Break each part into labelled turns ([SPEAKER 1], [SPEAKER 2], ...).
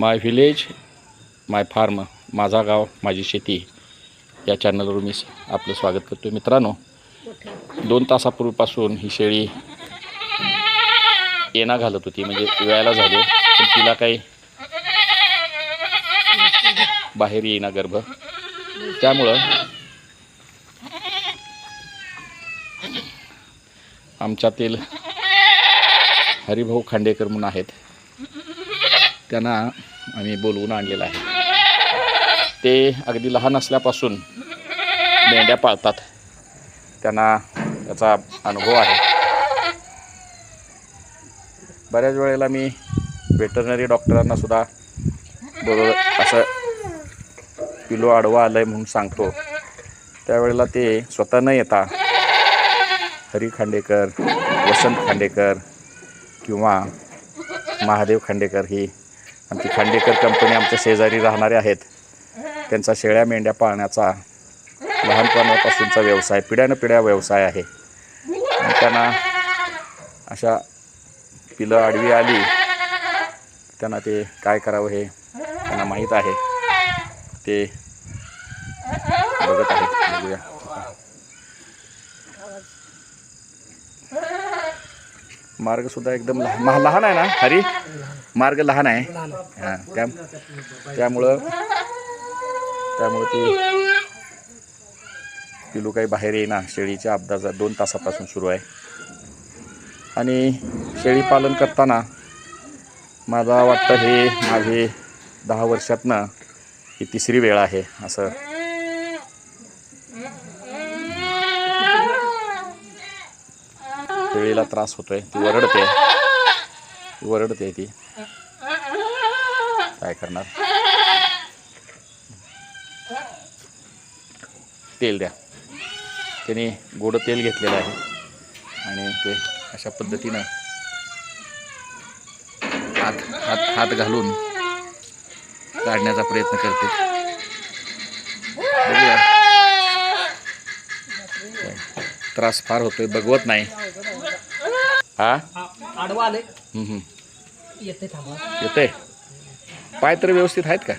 [SPEAKER 1] माय village माय form माझा गाव माझी शेती. या चॅनलवर मी आपलं स्वागत करतो मित्रांनो. दोन तासापूर्वीपासून ही शेळी येणा घालत होती म्हणजे वेळायला झाली. पण तिला काही बाहेर येईना गर्भ. त्यामुळं आमच्यातील हरिभाऊ खांडेकर म्हणून आहेत. त्यांना आम्ही बोलवून आणलेलं आहे. ते अगदी लहान असल्यापासून मेंढ्या पाळतात. त्यांना त्याचा अनुभव आहे. बऱ्याच वेळेला मी व्हेटरनरी डॉक्टरांना सुद्धा बरोबर असं पिलो आडवा आलं आहे म्हणून सांगतो. त्यावेळेला ते स्वतः न येता हरी खांडेकर वसंत खांडेकर किंवा महादेव खांडेकर ही आमची खांडेकर कंपनी आमच्या शेजारी राहणारे आहेत. त्यांचा शेळ्या मेंढ्या पाळण्याचा लहानपणापासूनचा व्यवसाय पिढ्यानं पिढ्या व्यवसाय आहे. आणि त्यांना अशा पिलं आडवी आली त्यांना ते काय करावं हे त्यांना माहीत आहे. ते बघत आहेत. बघूया. मार्ग सुद्धा एकदम लहान महा- लहान आहे ना हरी? मार्ग लहान आहे. हां त्या त्यामुळं त्यामुळं ती पिलू काही बाहेर येईना. शेळीच्या अपदाचा दोन तासापासून सुरू आहे. आणि शेळी पालन करताना मला वाटतं हे माझे दहा वर्षातनं ही तिसरी वेळ आहे असं शेळीला त्रास होतोय. ती वरडते ती वरडते ती. काय करणार? तेल द्या. त्याने गोडं तेल घेतलेलं आहे. आणि ते अशा पद्धतीनं हात हात हात घालून काढण्याचा प्रयत्न करते. त्रास फार होतोय. बघवत नाही. हा?
[SPEAKER 2] आडवा आले. येते थांबा.
[SPEAKER 1] पाय तर व्यवस्थित आहेत का?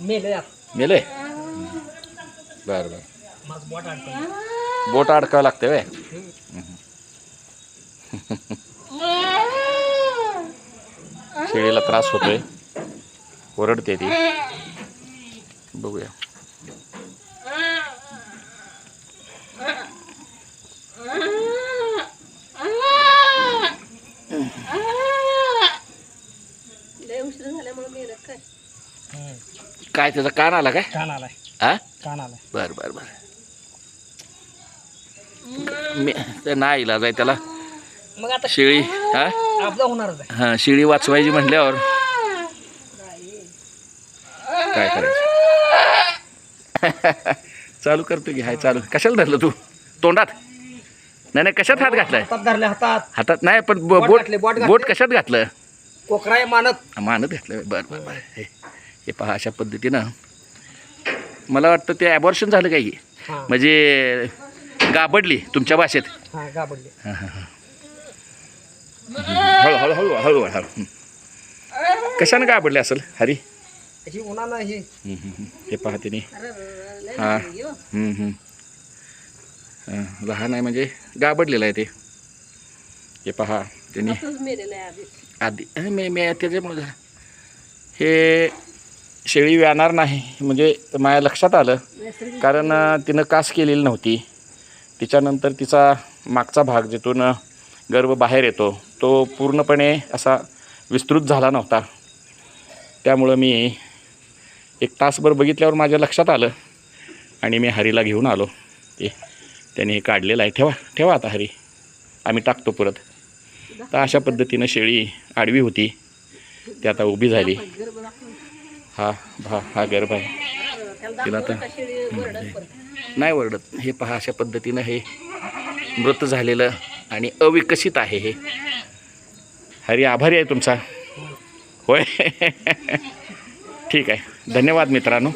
[SPEAKER 2] मेले
[SPEAKER 1] मेले बरं बरं.
[SPEAKER 2] माझं बोट अडकलं.
[SPEAKER 1] बोट अडकावं लागते वे शेळीला त्रास होतोय. ओरडते ती. बघूया.
[SPEAKER 3] काय
[SPEAKER 1] काय त्याचा कान आला काय?
[SPEAKER 2] कान आलाय.
[SPEAKER 1] हा?
[SPEAKER 2] कान आलाय.
[SPEAKER 1] बर बर बर. मी ते नाही इलाज आहे त्याला.
[SPEAKER 2] मग आता
[SPEAKER 1] शेळी हा?
[SPEAKER 2] आपला होणारच आहे.
[SPEAKER 1] हा शेळी वाचवायची म्हटल्यावर. काय करायचं? चालू करतो की हाय चालू. कशाला धरलं तू? तोंडात? नाही नाही कशात हात घातलाय?
[SPEAKER 2] हातात धरले हातात.
[SPEAKER 1] हातात नाही पण ब-
[SPEAKER 2] बोट
[SPEAKER 1] बोट
[SPEAKER 2] घातले, बोट घातले.
[SPEAKER 1] बोट कशात घातलं?
[SPEAKER 2] कोकराय मानत.
[SPEAKER 1] मानत घातलं बरं बरं बरं. हे हे पहा अशा पद्धतीनं. मला वाटतं ते ॲबॉर्शन झालं काही
[SPEAKER 2] हा?
[SPEAKER 1] म्हणजे गाबडली तुमच्या भाषेत.
[SPEAKER 2] हा गाबडले.
[SPEAKER 1] हळू हळू हळू हळू हळू हं. कशानं गाबडले असेल हरी?
[SPEAKER 2] उन्हानं हे.
[SPEAKER 1] हं, हं, हं. हे पहा तिने. हा.
[SPEAKER 3] हो.
[SPEAKER 1] हं, हं. हं, लहान आहे म्हणजे गाबडलेलं आहे ते. हे पहा त्यांनी आधी मी मे त्याच्यामुळे झालं. हे शेळी व्याणार नाही म्हणजे माझ्या लक्षात आलं. कारण तिनं कास केलेली नव्हती. तिच्यानंतर तिचा मागचा भाग जिथून गर्भ बाहेर येतो तो पूर्णपणे असा विस्तृत झाला नव्हता. त्यामुळं मी एक तासभर बघितल्यावर माझ्या लक्षात आलं आणि मी हरीला घेऊन आलो. ते त्याने हे काढलेलं आहे. ठेवा ठेवा आता हरी. आम्ही टाकतो परत. तर अशा पद्धतीनं शेळी आडवी होती. ती आता उभी झाली. हा भा हा गर्भ आहे. तिला
[SPEAKER 3] वरडत परत.
[SPEAKER 1] नाही ओरडत हे पहा अशा पद्धतीनं हे मृत झालेलं आणि अविकसित आहे हे. हरी आभारी आहे तुमचा. होय. ठीक आहे. धन्यवाद मित्रांनो.